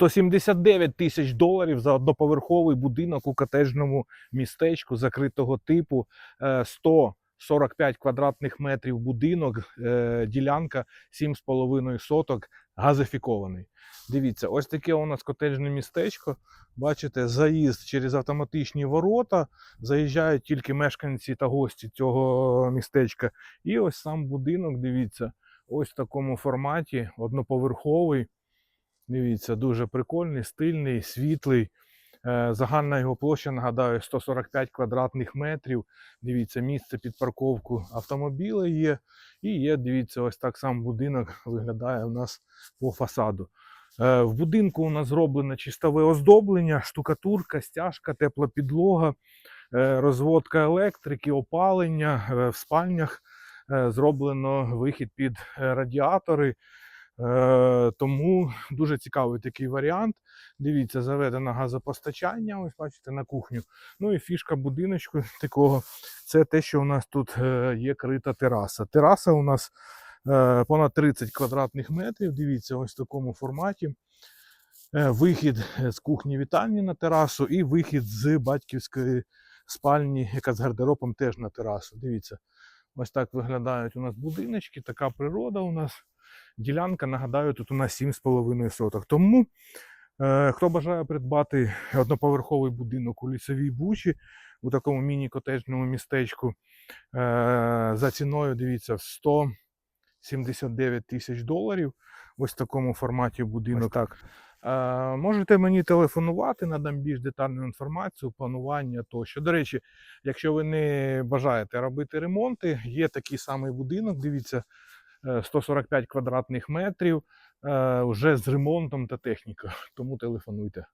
179 тисяч доларів за одноповерховий будинок у котеджному містечку закритого типу. Е, 145 квадратних метрів будинок, е, ділянка 7,5 соток, газифікований. Дивіться, ось таке у нас котеджне містечко. Бачите, заїзд через автоматичні ворота. Заїжджають тільки мешканці та гості цього містечка. І ось сам будинок, дивіться, ось в такому форматі, одноповерховий. Дивіться, дуже прикольний, стильний, світлий. Е, Загальна його площа, нагадаю, 145 квадратних метрів. Дивіться, місце під парковку автомобіля є. І є, дивіться, ось так сам будинок виглядає у нас по фасаду. Е, В будинку у нас зроблено чистове оздоблення, штукатурка, стяжка, тепла підлога, е, розводка електрики, опалення в спальнях. Зроблено вихід під радіатори. Е, Тому дуже цікавий такий варіант. Дивіться, заведено газопостачання, ось бачите, на кухню. Ну і фішка будиночку такого це те, що у нас тут е, є крита тераса. Тераса у нас е, понад 30 квадратних метрів. Дивіться, ось в такому форматі. Вихід з кухні вітальні на терасу і вихід з батьківської спальні, яка з гардеробом теж на терасу. Дивіться, ось так виглядають у нас будиночки, така природа у нас. Ділянка, нагадаю, тут у нас 7,5 соток. Тому, е, хто бажає придбати одноповерховий будинок у лісовій бучі, у такому міні-котеджному містечку, е, за ціною, дивіться, в 179 тисяч доларів. Ось в такому форматі будинок. так. Е, можете мені телефонувати, надам більш детальну інформацію, планування тощо. До речі, якщо ви не бажаєте робити ремонти, є такий самий будинок, дивіться, 145 квадратних метрів, е, вже з ремонтом та технікою. Тому телефонуйте.